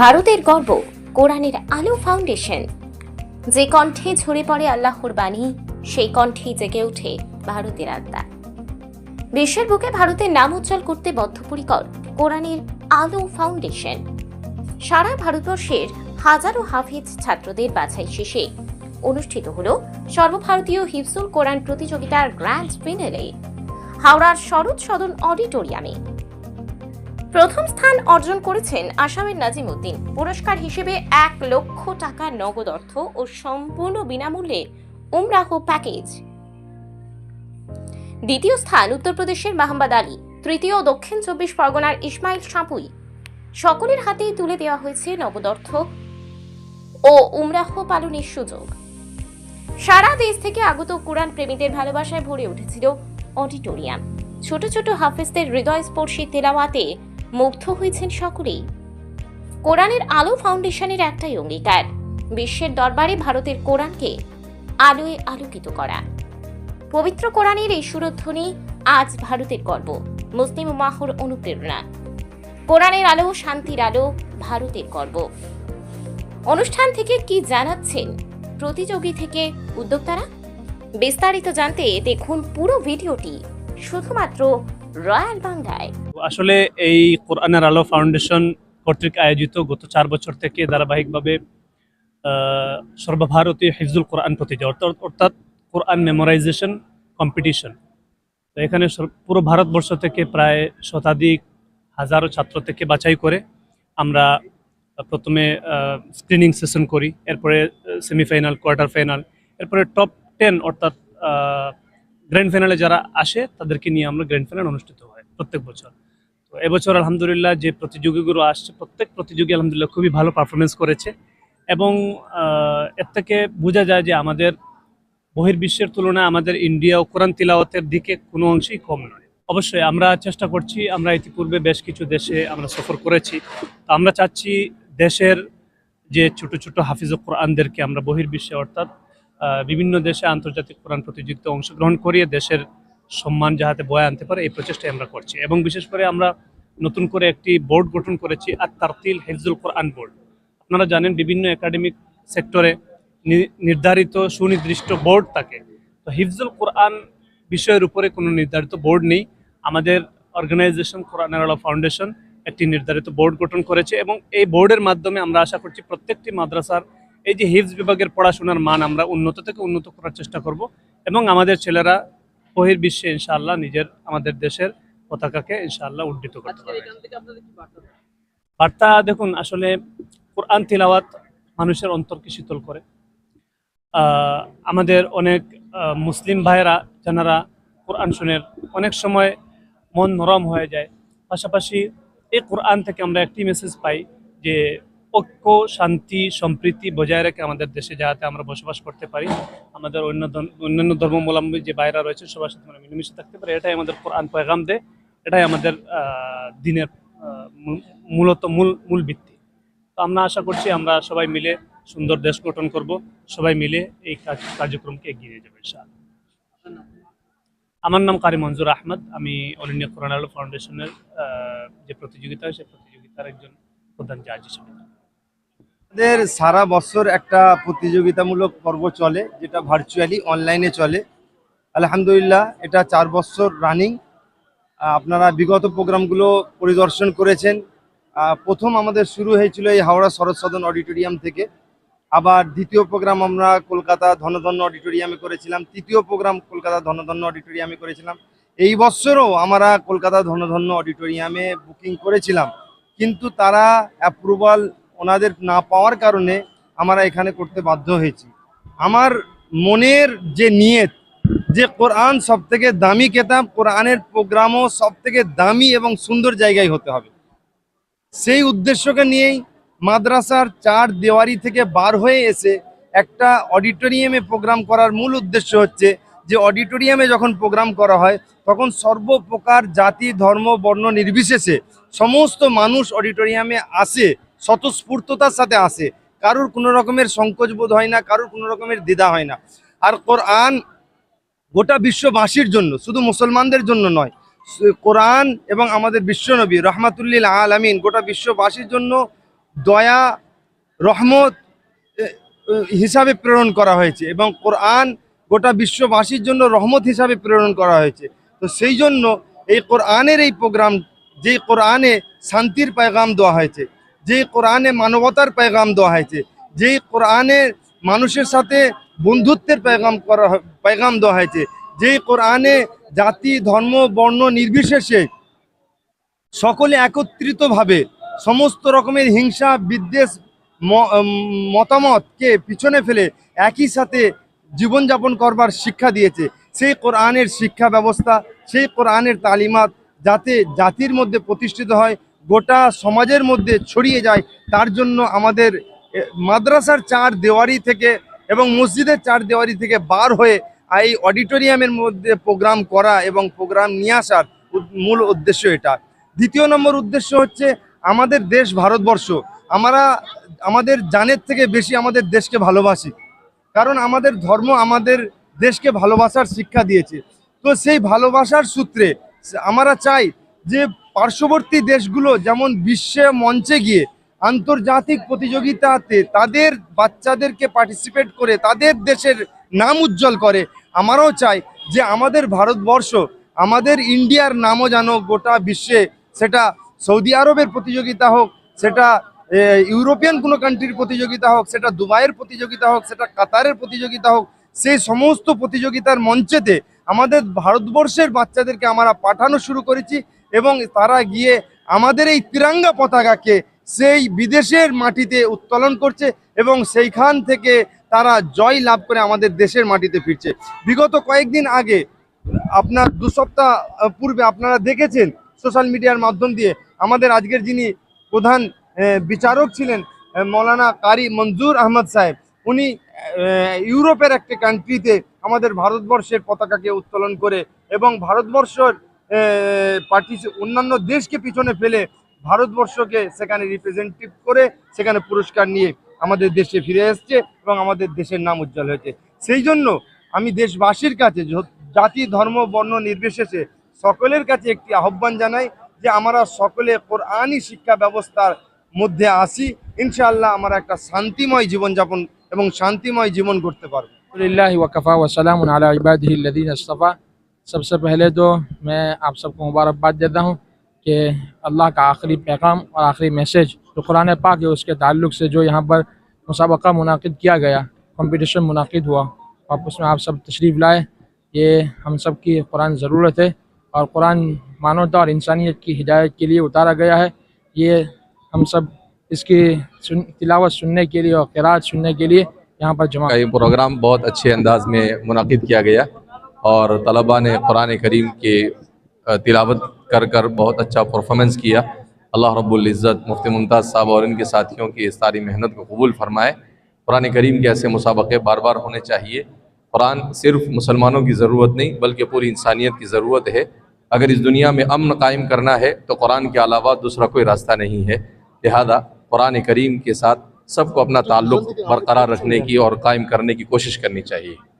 ভারতের গর্ব, কোরআনের আলো ফাউন্ডেশন যে কণ্ঠে ঝরে পড়ে আল্লাহর বাণী, সেই কণ্ঠেই জেগে ওঠে ভারতের আত্মা। বিশ্বের বুকে ভারতের নাম উজ্জ্বল করতে বদ্ধপরিকর কোরআনের আলো ফাউন্ডেশন সারা ভারতবর্ষের হাজারো হাফিজ ছাত্রদের বাছাই শেষে অনুষ্ঠিত হল সর্বভারতীয় হিফসুল কোরআন প্রতিযোগিতার গ্র্যান্ড ফিনালে হাওড়ার শরৎ সদন অডিটোরিয়ামে প্রথম স্থান অর্জন করেছেন আসামের নাজিম উদ্দিন পুরস্কার হিসেবে এক লক্ষ টাকা নগদ অর্থ ও সম্পূর্ণ বিনামূল্যে উমরাহ প্যাকেজ। দ্বিতীয় স্থান উত্তরপ্রদেশের মাহমুদ আলী, তৃতীয় দক্ষিণ চব্বিশ পরগনার ইসমাইল সাঁপুই। সকলের হাতেই তুলে দেওয়া হয়েছে নগদ অর্থ ও উমরাহ পালনের সুযোগ। সারা দেশ থেকে আগত কোরআন প্রেমীদের ভালোবাসায় ভরে উঠেছিল অডিটোরিয়াম। ছোট ছোট হাফেজদের হৃদয়স্পর্শী তেলাওয়াতে মুগ্ধ হয়েছেন সকলেই। কোরআনের আলো ফাউন্ডেশনের একটাই অঙ্গীকার, বিশ্বের দরবারে ভারতের কোরআনকে আলোয় আলোকিত করা। পবিত্র কোরআনের এই সুরধ্বনি আজ ভারতের গর্ব, মুসলিম মাহর অনুপ্রেরণা। কোরআনের আলো, শান্তির আলো, ভারতের গর্ব। অনুষ্ঠান থেকে কি জানাচ্ছেন প্রতিযোগী থেকে উদ্যোক্তারা? বিস্তারিত জানতে দেখুন পুরো ভিডিওটি শুধুমাত্র রয়্যাল বাংলায়। আসলে এই কোরআনের আলো ফাউন্ডেশন কর্তৃক আয়োজিত গত চার বছর থেকে ধারাবাহিকভাবে সর্বভারতীয় হিফজুল কোরআন প্রতিযোগিতা অর্থাৎ- অর্থাৎ কোরআন মেমোরাইজেশন কম্পিটিশন তো এখানে পুরো ভারতবর্ষ থেকে প্রায় শতাধিক হাজারো ছাত্র থেকে বাছাই করে আমরা প্রথমে স্ক্রিনিং সেশন করি, এরপরে সেমিফাইনাল কোয়ার্টার ফাইনাল এরপরে টপ টেন অর্থাৎ গ্র্যান্ড ফাইনালে যারা আসে তাদেরকে নিয়ে আমরা গ্র্যান্ড ফাইনাল অনুষ্ঠিত হয় প্রত্যেক বছর। এবছর আলহামদুলিল্লাহ যে প্রতিযোগীগুলো আসছে, প্রত্যেক প্রতিযোগী আলহামদুলিল্লাহ খুবই ভালো পারফরমেন্স করেছে এবং এর থেকে বোঝা যায় যে আমাদের বহির্বিশ্বের তুলনায় আমাদের ইন্ডিয়া ও কোরআন তিলাওয়াতের দিকে কোনো অংশেই কম নয়। অবশ্যই আমরা চেষ্টা করছি, আমরা ইতিপূর্বে বেশ কিছু দেশে আমরা সফর করেছি। তো আমরা চাচ্ছি দেশের যে ছোট ছোট হাফিজ কোরআনদেরকে আমরা বহির্বিশ্বে অর্থাৎ বিভিন্ন দেশে আন্তর্জাতিক কোরআন প্রতিযোগিতায় অংশগ্রহণ করিয়ে দেশের সম্মান যাহাতে বয়ে আনতে পারে, এই প্রচেষ্টাই আমরা করছি। এবং বিশেষ করে আমরা নতুন করে একটি বোর্ড গঠন করেছি আর তারতিল হেফজুল কোরআন বোর্ড। আপনারা জানেন বিভিন্ন একাডেমিক সেক্টরে নির্ধারিত সুনির্দিষ্ট বোর্ড থাকে। তো হিফজুল কোরআন বিষয়ের উপরে কোনো নির্ধারিত বোর্ড নেই। আমাদের অর্গানাইজেশন কোরআন আলা ফাউন্ডেশন একটি নির্ধারিত বোর্ড গঠন করেছে এবং এই বোর্ডের মাধ্যমে আমরা আশা করছি প্রত্যেকটি মাদ্রাসার এই যে হিফজ বিভাগের পড়াশোনার মান আমরা উন্নত থেকে উন্নত করার চেষ্টা করব। এবং আমাদের ছেলেরা বহির্বিশ্বে ইনশাআল্লাহ নিজের আমাদের দেশের পতাকাকে ইনশাআল্লাহ উড্ডিত করতে আজকের পারবে। বার্তা দেখুন আসলে কোরআন তিলাওয়াত মানুষের অন্তরকে শীতল করে। আমাদের অনেক মুসলিম ভাইয়েরা যারা কোরআন শুনের অনেক সময় মন নরম হয়ে যায়। পাশাপাশি এই কোরআন থেকে আমরা একটি মেসেজ পাই যে ঐক্য, শান্তি, সম্প্রীতি বজায় রেখে আমাদের দেশে যাতে আমরা বসবাস করতে পারি, আমাদের অন্য অন্যান্য ধর্মাবলম্বী যে বাইরা রয়েছে, সবার সাথে আমরা মিলেমিশে থাকতে পারি, এটাই আমাদের কোরআন পয়গাম দেয়, এটাই আমাদের দিনের মূলত মূল মূল ভিত্তি। তো আমরা আশা করছি আমরা সবাই মিলে সুন্দর দেশ গঠন করব, সবাই মিলে এই কাজ, কার্যক্রমকে এগিয়ে নিয়ে যাবে আমার নাম কারি মঞ্জুর আহমদ, আমি অল ইন্ডিয়া কোরআন আলো ফাউন্ডেশনের যে প্রতিযোগিতা হয়, সেই প্রতিযোগিতার একজন প্রধান জাজ হিসেবে। আমাদের সারা বছর একটা প্রতিযোগিতামূলক পর্ব চলে, যেটা ভার্চুয়ালি অনলাইনে চলে। আলহামদুলিল্লাহ, এটা চার বছর রানিং আপনারা বিগত প্রোগ্রামগুলো পরিদর্শন করেছেন। প্রথম আমাদের শুরু হয়েছিল এই হাওড়া শরৎ সদন অডিটোরিয়াম থেকে। আবার দ্বিতীয় প্রোগ্রাম আমরা কলকাতা ধনধন্য অডিটোরিয়ামে করেছিলাম। তৃতীয় প্রোগ্রাম কলকাতা ধনধন্য অডিটোরিয়ামে করেছিলাম। এই বছরও আমরা কলকাতা ধনধন্য অডিটোরিয়ামে বুকিং করেছিলাম। কিন্তু তারা অ্যাপ্রুভাল ওনাদের না পাওয়ার কারণে আমরা এখানে করতে বাধ্য হয়েছি। আমার মনের যে নিয়ত, যে কোরআন সব থেকে দামি কেতাব, কোরআনের প্রোগ্রামও সব থেকে দামি এবং সুন্দর জায়গায় হতে হবে। সেই উদ্দেশ্যকে নিয়েই মাদ্রাসার চার দেওয়ারি থেকে বার হয়ে এসে একটা অডিটোরিয়ামে প্রোগ্রাম করার মূল উদ্দেশ্য হচ্ছে যে অডিটোরিয়ামে যখন প্রোগ্রাম করা হয়, তখন সর্বপ্রকার জাতি, ধর্ম, বর্ণ নির্বিশেষে সমস্ত মানুষ অডিটোরিয়ামে আসে স্বতঃস্ফূর্ততার সাথে আসে। কারোর কোনো রকমের সংকোচ বোধ হয় না, কারোর কোনো রকমের দ্বিধা হয় না। আর কোরআন গোটা বিশ্ববাসীর জন্য, শুধু মুসলমানদের জন্য নয়, কোরআন এবং আমাদের বিশ্বনবী রহমাতুল্লিল আলামিন গোটা বিশ্ববাসীর জন্য দয়া, রহমত হিসাবে প্রেরণ করা হয়েছে এবং কোরআন গোটা বিশ্ববাসীর জন্য রহমত হিসাবে প্রেরণ করা হয়েছে। তো সেই জন্য এই কোরআনের এই প্রোগ্রাম যে কোরআনে শান্তির পেগাম দেওয়া হয়েছে যে কোরআনে মানবতার পেগাম দেওয়া হয়েছে, যেই কোরআনে মানুষের সাথে বন্ধুত্বের পেগাম করা পেগাম দেওয়া হয়েছে, যেই কোরআনে জাতি, ধর্ম, বর্ণ নির্বিশেষে সকলে একত্রিতভাবে সমস্ত রকমের হিংসা, বিদ্বেষ মতামতকে পিছনে ফেলে একই সাথে জীবনযাপন করবার শিক্ষা দিয়েছে। সেই কোরআনের শিক্ষা ব্যবস্থা, সেই কোরআনের তালিমাত যাতে জাতির মধ্যে প্রতিষ্ঠিত হয় গোটা সমাজের মধ্যে ছড়িয়ে যায়, তার জন্য আমাদের মাদ্রাসার চার দেওয়ারি থেকে এবং মসজিদের চার দেওয়ারি থেকে বার হয়ে এই অডিটোরিয়ামের মধ্যে প্রোগ্রাম করা এবং প্রোগ্রাম নিয়ে আসার মূল উদ্দেশ্য এটা। দ্বিতীয় নম্বর উদ্দেশ্য হচ্ছে আমাদের দেশ ভারতবর্ষ। আমরা, আমাদের জানের থেকে বেশি আমাদের দেশকে ভালোবাসি। কারণ আমাদের ধর্ম আমাদের দেশকে ভালোবাসার শিক্ষা দিয়েছে। তো সেই ভালোবাসার সূত্রে আমরা চাই যে পার্শ্ববর্তী দেশগুলো যেমন বিশ্বে মঞ্চে গিয়ে আন্তর্জাতিক প্রতিযোগিতাতে তাদের বাচ্চাদেরকে পার্টিসিপেট করে, তাদের দেশের নাম উজ্জ্বল করে, আমারও চাই যে আমাদের ভারতবর্ষ, আমাদের ইন্ডিয়ার নামও যেন গোটা বিশ্বে সেটা সৌদি আরবের প্রতিযোগিতা হোক, সেটা ইউরোপিয়ান কোনো কান্ট্রির প্রতিযোগিতা হোক, সেটা দুবাইয়ের প্রতিযোগিতা হোক, সেটা কাতারের প্রতিযোগিতা হোক, সেই সমস্ত প্রতিযোগিতার মঞ্চেতে আমাদের ভারতবর্ষের বাচ্চাদেরকে আমরা পাঠানো শুরু করেছি। এবং তারা গিয়ে আমাদের এই তিরঙ্গা পতাকাকে সেই বিদেশের মাটিতে উত্তোলন করছে এবং সেইখান থেকে তারা জয় লাভ করে আমাদের দেশের মাটিতে ফিরছে। বিগত কয়েকদিন আগে আপনার দু সপ্তাহ পূর্বে আপনারা দেখেছেন সোশ্যাল মিডিয়ার মাধ্যম দিয়ে আমাদের আজকের যিনি প্রধান বিচারক ছিলেন মৌলানা কারি মঞ্জুর আহমদ সাহেব, উনি ইউরোপের একটি কান্ট্রিতে আমাদের ভারতবর্ষের পতাকাকে উত্তোলন করে এবং ভারতবর্ষের পার্টি অন্যান্য দেশকে পিছনে ফেলে ভারতবর্ষকে সেখানে রিপ্রেজেন্টেটিভ করে সেখানে পুরস্কার নিয়ে আমাদের দেশে ফিরে এসছে এবং আমাদের দেশের নাম উজ্জ্বল হয়েছে। সেই জন্য আমি দেশবাসীর কাছে জাতি, ধর্ম, বর্ণ নির্বিশেষে সকলের কাছে একটি আহ্বান জানাই যে আমরা সকলে কোরআনই শিক্ষা ব্যবস্থার মধ্যে আসি, ইনশাআল্লাহ আমরা একটা শান্তিময় জীবনযাপন এবং শান্তিময় জীবন করতে পারব। আলহামদুলিল্লাহ ওয়াকাফা ওয়াসালাম আলা सबसे पहले तो मैं आप सबको मुबारकबाद देता हूँ कि अल्लाह का आखिरी पैगाम और आखिरी मैसेज जो कुरान पाक है उसके ताल्लुक से जो यहाँ पर मुसाबका मुनद किया गया कंपटीशन मुनद हुआ और उसमें आप सब तशरीफ़ लाए ये हम सब की कुरान ज़रूरत है और कुरान मानवता और इंसानियत की हिदायत के लिए उतारा गया है। ये हम सब इसकी सुन, तिलावत सुनने के लिए और किरात सुनने के लिए यहाँ पर जमा ये प्रोग्राम बहुत अच्छे अंदाज में मुनद किया गया। اور طلباء نے قرآن کریم کے تلاوت کر کر بہت اچھا پرفارمنس کیا۔ اللہ رب العزت مفتی ممتاز صاحب اور ان کے ساتھیوں کی اس ساری محنت کو قبول فرمائے۔ قرآن کریم کے ایسے مسابقے بار بار ہونے چاہیے۔ قرآن صرف مسلمانوں کی ضرورت نہیں، بلکہ پوری انسانیت کی ضرورت ہے۔ اگر اس دنیا میں امن قائم کرنا ہے تو قرآن کے علاوہ دوسرا کوئی راستہ نہیں ہے۔ لہذا قرآن کریم کے ساتھ سب کو اپنا تعلق برقرار رکھنے کی اور قائم کرنے کی کوشش کرنی چاہیے۔